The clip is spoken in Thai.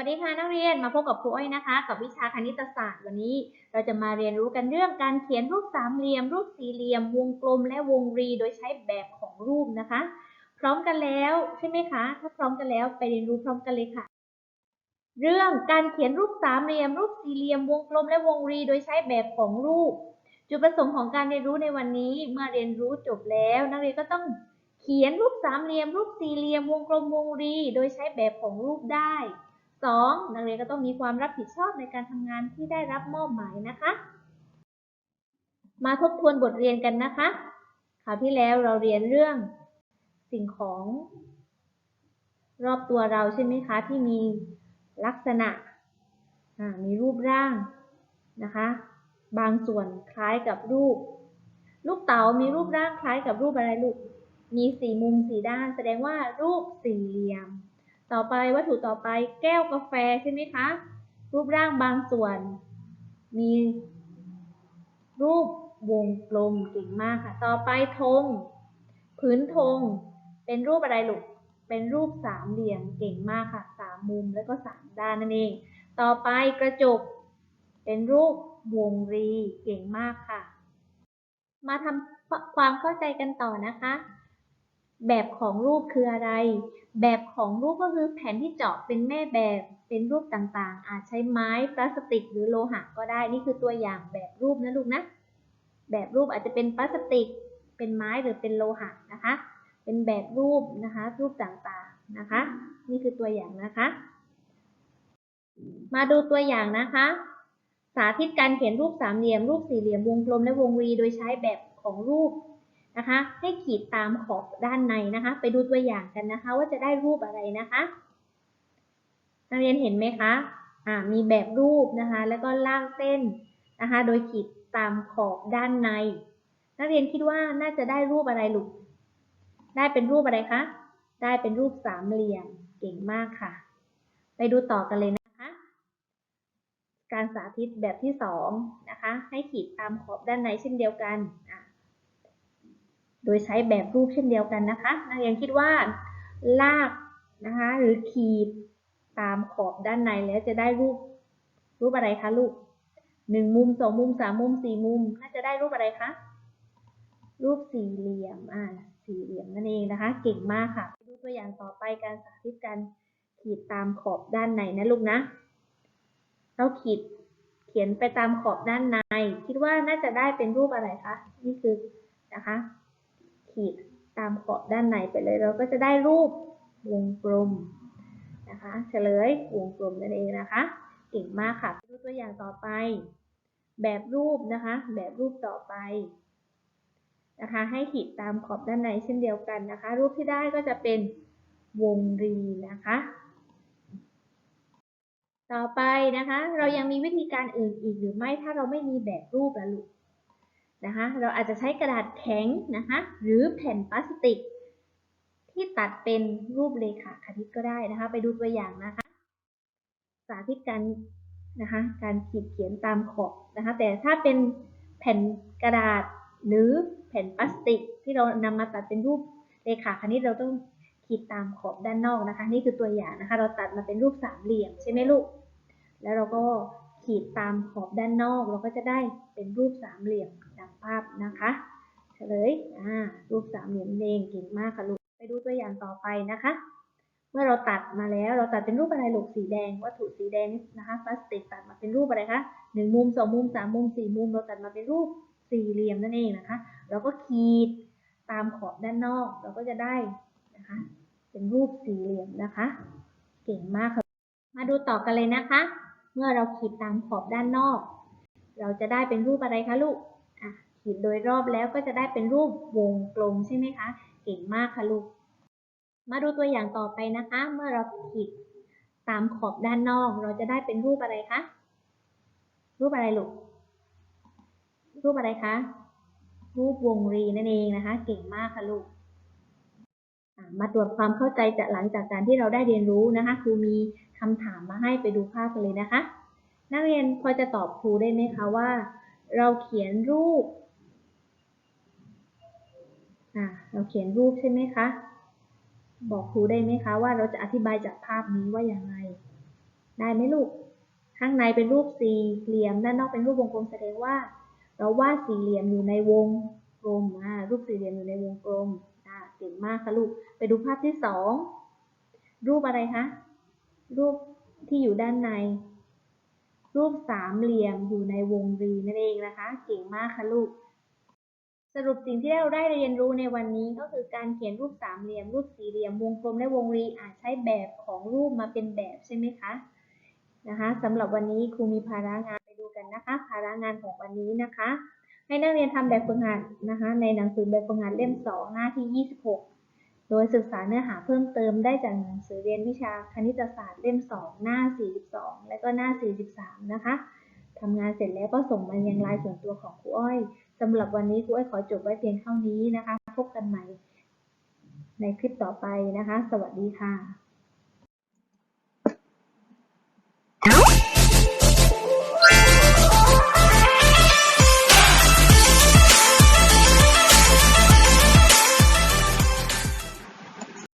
สวัสดีค่ะนมาพบกับครูอ้อยนะคะ กับวิชาคณิตศาสตร์วันนี้ เราจะมาเรียนรู้กันเรื่องการเขียนรูปสามเหลี่ยม รูปสี่เหลี่ยม วงกลมและวงรี โดยใช้แบบของรูปนะคะ พร้อมกันแล้วใช่ไหมคะ ถ้าพร้อมกันแล้วไปเรียนรู้พร้อมกันเลยค่ะ เรื่องการเขียนรูปสามเหลี่ยม รูปสี่เหลี่ยม วงกลมและวงรี โดยใช้แบบของรูป จุดประสงค์ของการเรียนรู้ในวันนี้เมื่อเรียนรู้จบแล้ว นักเรียนก็ต้องเขียนรูปสามเหลี่ยม รูปสี่เหลี่ยม วงกลมวงรี โดยใช้แบบของรูปได้ 2. นักเรียนก็ต้องมีความรับผิดชอบในการทำงานที่ได้รับมอบหมายนะคะ มาทบทวนบทเรียนกันนะคะคราวที่แล้วเราเรียนเรื่องสิ่งของ รอบตัวเราใช่ไหมคะที่มีลักษณะมีรูปร่างนะคะ บางส่วนคล้ายกับรูป ลูกเต๋ามีรูปร่างคล้ายกับรูปอะไรลูกมีสี่มุมสี่ด้าน แสดงว่ารูปสี่เหลี่ยม ต่อไปวัตถุต่อไปแก้วกาแฟใช่ไหมคะ รูปร่างบางส่วน มีรูปวงกลมเก่งมากค่ะ ต่อไปธงพื้นธงเป็นรูปอะไรลูก เป็นรูปสามเหลี่ยมเก่งมากค่ะสามมุมแล้วก็สามด้านนั่นเอง ต่อไปกระจก เป็นรูปวงรีเก่งมากค่ะ มาทำความเข้าใจกันต่อนะคะ แบบของรูปคืออะไร แบบของรูปก็คือแผ่นที่เจาะเป็นแม่แบบ เป็นรูปต่างๆ อาจใช้ไม้พลาสติก หรือโลหะก็ได้ นี่คือตัวอย่างแบบรูปนะลูกนะ แบบรูปอาจจะเป็นพลาสติก เป็นไม้หรือเป็นโลหะนะคะ เป็นแบบรูปนะคะ รูปต่างๆนะคะ นี่คือตัวอย่างนะคะ มาดูตัวอย่างนะคะ สาธิตการเขียนรูปสามเหลี่ยม รูปสี่เหลี่ยม วงกลม และวงรี โดยใช้แบบของรูป นะคะ ให้ขีดตามขอบด้านในนะคะ ไปดูตัวอย่างกันนะคะ ว่าจะได้รูปอะไรนะคะนักเรียนเห็นไหมคะอ่ามีแบบรูปนะคะ แล้วก็ลากเส้นนะคะ โดยขีดตามขอบด้านใน นักเรียนคิดว่าน่าจะได้รูปอะไรลูกได้เป็นรูปอะไรคะได้เป็นรูปสามเหลี่ยมเก่งมากค่ะ ไปดูต่อกันเลยนะคะ การสาธิตแบบที่สองนะคะ ให้ขีดตามขอบด้านในเช่นเดียวกันอะ ดยใช้แบบรูปเช่นเดียวกันนะคะนักเรียนคิดว่าลากนะคะหรือขีดตามขอบด้านในแล้วจะได้รูปรูปอะไรคะลูกหนึ่งมุมสองมุมสามมุมสี่มุม น่าจะได้รูปอะไรคะรูปสี่เหลี่ยมอ่าสี่เหลี่ยมนั่นเองนะคะ เก่งมากค่ะดูตัวอย่างต่อไปการสาธิตการขีดตามขอบด้านในนะลูกนะเราขีดเขียนไปตามขอบด้านใน คิดว่าน่าจะได้เป็นรูปอะไรคะนี่คือนะคะ ขีดตามขอบด้านในไปเลย เราก็จะได้รูปวงกลมนะคะเฉลยวงกลมนั่นเองนะคะเก่งมากค่ะดูตัวอย่างต่อไป แบบรูปนะคะ แบบรูปต่อไปนะคะให้ขีดตามขอบด้านในเช่นเดียวกันนะคะ รูปที่ได้ก็จะเป็นวงรีนะคะ ต่อไปนะคะ เรายังมีวิธีการอื่นอีกหรือไม่ถ้าเราไม่มีแบบรูปละลูก นะคะเราอาจจะใช้กระดาษแข็งนะคะหรือแผ่นพลาสติก ที่ตัดเป็นรูปเลขาคณิตก็ได้นะคะ ไปดูตัวอย่างนะคะ สาธิตการนะคะการขีดเขียนตามขอบนะคะ แต่ถ้าเป็นแผ่นกระดาษหรือแผ่นพลาสติก ที่เรานำมาตัดเป็นรูปเลขาคณิตเราต้องขีดตามขอบด้านนอกนะคะ นี่คือตัวอย่างนะคะ เราตัดมาเป็นรูปสามเหลี่ยมใช่ไหมลูก แล้วเราก็ ขีดตามขอบด้านนอก เราก็จะได้เป็นรูปสามเหลี่ยมดังภาพนะคะเฉลยอ่ารูปสามเหลี่ยมเองเก่งมากค่ะลูกไปดูตัวอย่างต่อไปนะคะ เมื่อเราตัดมาแล้วเราตัดเป็นรูปอะไรลูกสีแดง วัตถุสีแดงนี่นะคะพลาสติกตัดมาเป็นรูปอะไรคะหนึ่งมุมสองมุมสามมุมสี่มุม เราตัดมาเป็นรูปสี่เหลี่ยมนั่นเองนะคะ เราก็ขีดตามขอบด้านนอก เราก็จะได้นะคะ เป็นรูปสี่เหลี่ยมนะคะ เก่งมากค่ะมาดูต่อกันเลยนะคะ เมื่อเราขีดตามขอบด้านนอก เราจะได้เป็นรูปอะไรคะลูกอะขีดโดยรอบแล้วก็จะได้เป็นรูปวงกลมใช่ไหมคะ เก่งมากค่ะลูก มาดูตัวอย่างต่อไปนะคะ เมื่อเราขีดตามขอบด้านนอก เราจะได้เป็นรูปอะไรคะ รูปอะไรลูก รูปอะไรคะ รูปวงรีนั่นเองนะคะ เก่งมากค่ะลูก มาตรวจความเข้าใจจหลังจากการที่เราได้เรียนรู้นะคะ ครูมีคำถามมาให้ไปดูภาพกันเลยนะคะ นักเรียนพอจะตอบครูได้ไหมคะว่า เราเขียนรูปเราเขียนรูปใช่ไหมคะ บอกครูได้ไหมคะว่าเราจะอธิบายจากภาพนี้ว่าอย่างไร ได้ไหมลูก ข้างในเป็นรูปสี่เหลี่ยม ด้านนอกเป็นรูปวงกลมแสดงว่า เราวาดสี่เหลี่ยมอยู่ในวงกลมรูปสี่เหลี่ยมอยู่ในวงกลม เก่งมากค่ะลูก ไปดูภาพที่สอง รูปอะไรคะ รูปที่อยู่ด้านใน รูปสามเหลี่ยมอยู่ในวงรีนั่นเองนะคะ เก่งมากค่ะลูก สรุปสิ่งที่เราได้เรียนรู้ในวันนี้ก็คือการเขียนรูปสามเหลี่ยม รูปสี่เหลี่ยม วงกลม และวงรีอาจใช้แบบของรูปมาเป็นแบบใช่ไหมคะ นะคะสำหรับวันนี้ครูมีภาระงานไปดูกันนะคะ ภาระงานของวันนี้นะคะ ให้นักเรียนทำแบบฝึกหัดนะคะ ในหนังสือแบบฝึกหัดเล่ม 2 หน้าที่ 26 โดยศึกษาเนื้อหาเพิ่มเติมได้จากหนังสือเรียนวิชาคณิตศาสตร์เล่ม 2 หน้า 42 และก็หน้า 43 นะคะทำงานเสร็จแล้วก็ส่งมายังไลน์ส่วนตัวของครูอ้อยสำหรับวันนี้ครูอ้อยขอจบไว้เพียงเท่านี้นะคะ พบกันใหม่ในคลิปต่อไปนะคะ สวัสดีค่ะ